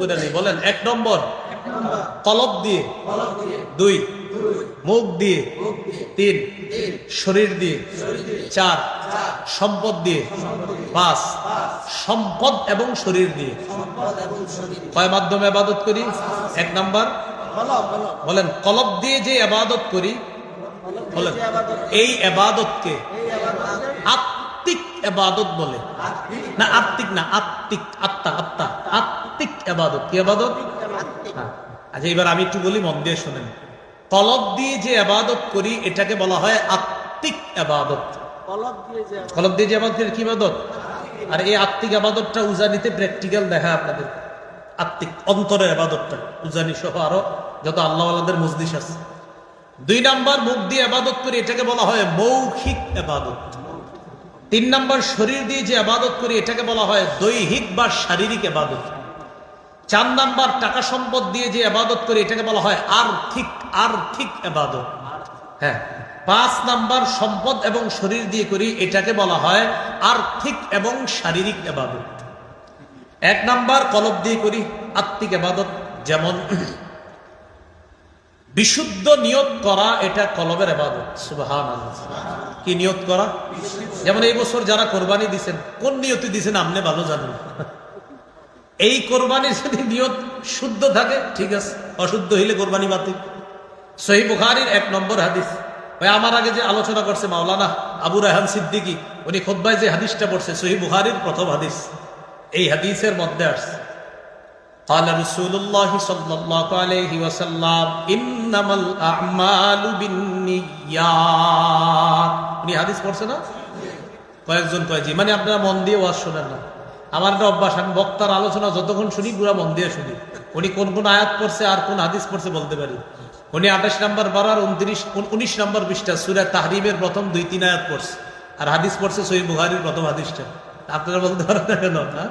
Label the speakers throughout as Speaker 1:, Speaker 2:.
Speaker 1: করে বলেন, এক নম্বর, কলব দিয়ে দুই, মুখ দিয়ে তিন, শরীর দিয়ে চার, সম্পদ দিয়ে পাঁচ, সম্পদ এবং শরীর দিয়ে। কয় মাধ্যমে আবাদত করি? এক নাম্বার, বলেন, কলব দিয়ে যে আবাদত করি, বলেন, এই আবাদতকে আত্মিক আবাদত বলে। না, আত্মিক না, আত্মিক, আত্মা আত্মা আত্মিক আবাদত কি আবাদত? হ্যাঁ। আচ্ছা এবার আমি একটু বলি মন দিয়ে শোনেন। কলব দিয়ে যে আবাদত করি এটাকে বলা হয় আত্মিক আবাদত।
Speaker 2: কলব দিয়ে যে
Speaker 1: কলব দিয়ে যে আবাদত করি, কি আবাদত? আর এই আত্মিক আবাদতটা উজানিতে প্র্যাকটিক্যাল দেখা আপনাদের। আত্মিক অন্তরের আবাদতটা। উজানি সহ আরও যত আল্লাহ আল্লাহদের মজলিস আছে। দুই নাম্বার মুখ দিয়ে আবাদত করি এটাকে বলা হয় মৌখিক আবাদত। তিন নাম্বার শরীর দিয়ে যে আবাদত করি এটাকে বলা হয় দৈহিক বা শারীরিক আবাদত। চার নাম্বার টাকা সম্পদ দিয়ে যে আবাদত করি এটাকে বলা হয় আর্থিক আর্থিক আবাদত। হ্যাঁ পাঁচ নাম্বার সম্পদ এবং শরীর দিয়ে করি এটাকে বলা হয় আর্থিক এবং শারীরিক আবাদত। এক নাম্বার কলব দিয়ে করি আত্মিক আবাদত, যেমন বিশুদ্ধ নিয়ত করা এটা কলবের আবাদত সুবহান কি নিয়ত করা? যেমন এই বছর যারা কোরবানি দিছেন, কোন নিয়তি দিছেন আপনি ভালো জানেন। এই কোরবানির যদি নিয়ত শুদ্ধ থাকে ঠিক আছে অশুদ্ধ হইলে কোরবানি বাতিল সহি বুখারির এক নম্বর হাদিস ওই আমার আগে যে আলোচনা করছে মাওলানা আবু রাহান সিদ্দিকী উনি খোদ্বায় যে হাদিসটা পড়ছে সহি বুখারির প্রথম হাদিস এই হাদিসের মধ্যে আসছে قال رسول الله صلى الله عليه وسلم انما الاعمال بالنيات উনি হাদিস পড়ছে না কয়েকজন কয় জি মানে আপনারা মন দিয়ে ওয়াজ শোনেন না আমার একটা অভ্যাস, আমি বক্তার আলোচনা যতক্ষণ শুনি, পুরা মন দিয়ে শুনি। উনি কোন কোন আয়াত পড়ছে আর কোন হাদিস পড়ছে বলতে পারি। উনি আঠাশ নাম্বার বারার উনত্রিশ উনিশ নম্বর পৃষ্ঠা, সুরা তাহরিমের প্রথম দুই তিন আয়াত পড়ছে। আর হাদিস পড়ছে সহি বুহারির প্রথম হাদিসটা। আপনারা বলতে পারেন না কেন না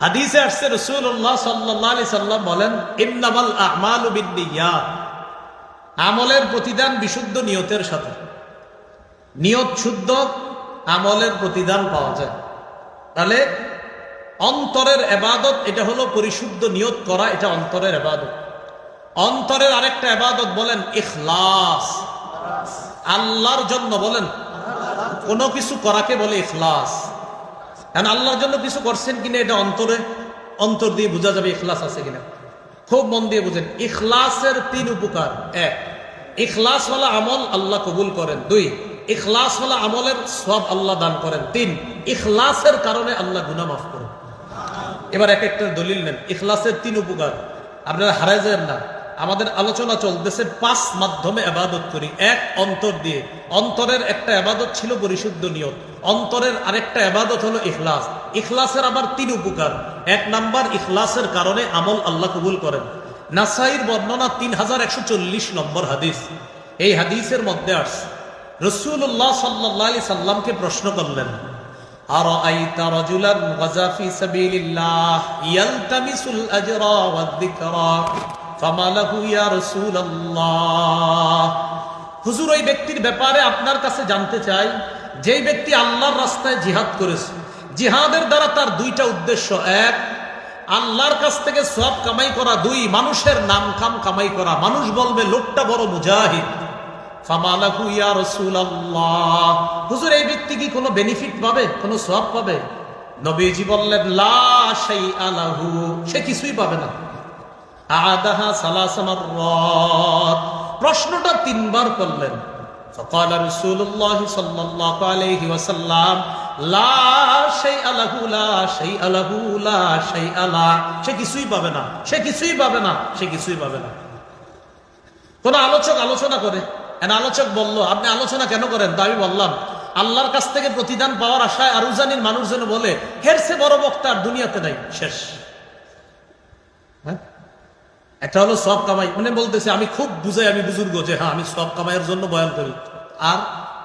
Speaker 1: হাদিসে আসছে রসুল্লাহ সাল্লাহ সাল্লাম বলেন, ইন্নামাল আমাল আমলের প্রতিদান বিশুদ্ধ নিয়তের সাথে। নিয়ত শুদ্ধ, আমলের প্রতিদান পাওয়া যায়। তাহলে অন্তরের এবাদত, এটা হলো পরিশুদ্ধ নিয়ত করা, এটা অন্তরের এবাদত। অন্তরের আরেকটা এবাদত বলেন ইখলাস। আল্লাহর জন্য বলেন, কোনো কিছু করাকে বলে ইখলাস। কারণ আল্লাহর জন্য কিছু করছেন কিনা, এটা অন্তরে, অন্তর দিয়ে বোঝা যাবে ইখলাস আছে কিনা। খুব মন দিয়ে বুঝেন, ইখলাসের তিন উপকার। এক, ইখলাস ওয়ালা আমল আল্লাহ কবুল করেন। দুই ইখলাস হলো আমলের সব আল্লাহ দান করেন। তিন, ইখলাসের কারণে আল্লাহ গুনা মাফ করেন। এবার এক একটা দলিল নেন। ইখলাসের তিন উপকার। আপনারা হারাই যান না। আমাদের আলোচনা চলতেছে পাঁচ মাধ্যমে আবাদত করি। এক, অন্তর দিয়ে। অন্তরের একটা আবাদত ছিল পরিশুদ্ধ নিয়ত। অন্তরের আরেকটা আবাদত হলো ইখলাস। ইখলাসের আবার তিন উপকার। এক নাম্বার, ইখলাসের কারণে আমল আল্লাহ কবুল করেন। নাসাইর বর্ণনা তিন হাজার একশো চল্লিশ নম্বর হাদিস। এই হাদিসের মধ্যে আসছে রসুল্লাহ সাল্লি সাল্লামকে প্রশ্ন করলেন আর আইতা হুজুর, ওই ব্যক্তির ব্যাপারে আপনার কাছে জানতে চাই, যেই ব্যক্তি আল্লাহর রাস্তায় জিহাদ করেছে, জিহাদের দ্বারা তার দুইটা উদ্দেশ্য এক, আল্লাহর কাছ থেকে সব কামাই করা, দুই, মানুষের নাম কাম কামাই করা। মানুষ বলবে, লোকটা বড় মুজাহিদ। ফামালাহু ইয়া রাসূলুল্লাহ হুজুর এই ব্যক্তি কি কোনো বেনিফিট পাবে কোনো সওয়াব পাবে নবীজি বললেন লা শাইআ লাহু সে কিছুই পাবে না আদাহা সালাসা মাররাত প্রশ্নটা তিনবার করলেন فقال رسول الله صلى الله عليه وسلم لا شيء له لا شيء له لا شيء لا সে কিছুই পাবে না সে কিছুই পাবে না সে কিছুই পাবে না কোন আলোচক আলোচনা করে এন আলোচক বলল, আপনি আলোচনা কেন করেন? তো আমি বললাম, আল্লাহর কাছ থেকে প্রতিদান পাওয়ার আশায় আর উজানির মানুষ যেন বলে হেরসে বড় বক্তা আর দুনিয়াতে নাই, শেষ। হ্যাঁ? একটা হলো সব কামাই মানে বলতেছে, আমি খুব বুঝাই, আমি বুজুর্গ যে হ্যাঁ আমি সব কামাইয়ের জন্য বয়ান করি। আর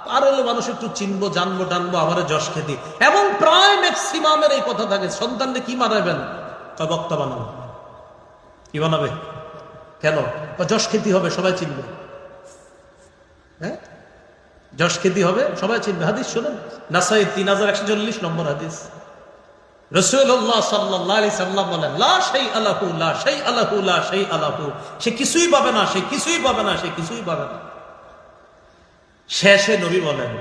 Speaker 1: আর হলো মানুষ একটু চিনবো, জানব, টানবো, আমার যশ খেতি। এবং প্রায় ম্যাক্সিমামের এই কথা থাকে, সন্তানকে কি মানাবেন? বক্তা বানাবো। কি বানাবে? কেন? যশ খেতি হবে, সবাই চিনবে। হ্যাঁ? যশ খেতি হবে? সবাই চিনবে। হাদিস শোনেন? নাসাই তিন হাজার একশো চল্লিশ নম্বর হাদিস। রসুল্লাহ বলেন, লা আলাহু লা আলাহু লা সেই আলাহু সে কিছুই না, সে কিছুই কিছুই শেষে নবী বলেন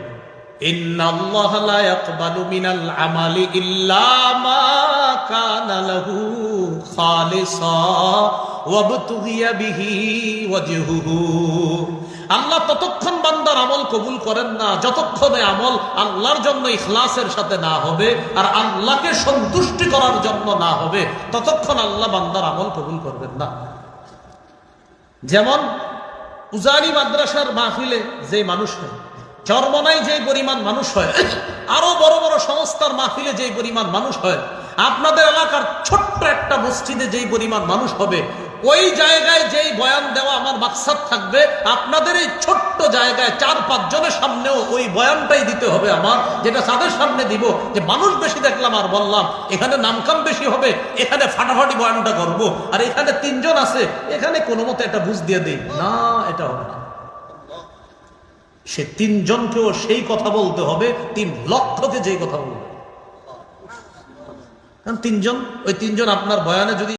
Speaker 1: আল্লাহ ততক্ষণ বান্দার আমল কবুল করেন না। যতক্ষণে আমল আল্লাহর জন্য ইখলাসের সাথে না হবে আর আল্লাহকে সন্তুষ্টি করার জন্য না হবে, ততক্ষণ আল্লাহ বান্দার আমল কবুল করবেন না। যেমন উজানি মাদ্রাসার মাহফিলে যে মানুষ হয় চরমনাই যে পরিমাণ মানুষ হয়, আরও বড় বড় সংস্থার মাহফিলে যে পরিমাণ মানুষ হয়, আপনাদের এলাকার ছোট্ট একটা মসজিদে যেই পরিমাণ মানুষ হবে ওই জায়গায় যেই বয়ান দেওয়া আমার মাকসাদ থাকবে, আপনাদের এই ছোট্ট জায়গায় চার পাঁচ জনের সামনেও ওই বয়ানটাই দিতে হবে আমার, যেটা তাদের সামনে দিব, যে মানুষ বেশি দেখলাম আর বললাম, এখানে নামকাম বেশি হবে, এখানে ফাটাফাটি বয়ানটা করব, আর এখানে তিনজন আছে, এখানে কোনো মতে একটা বুঝ দিয়ে দিই, না, এটা হবে না। সে তিনজনকেও সেই কথা বলতে হবে, তিন লক্ষকে যেই কথা বলবে। কারণ তিনজন, ওই তিনজন আপনার বয়ানে যদি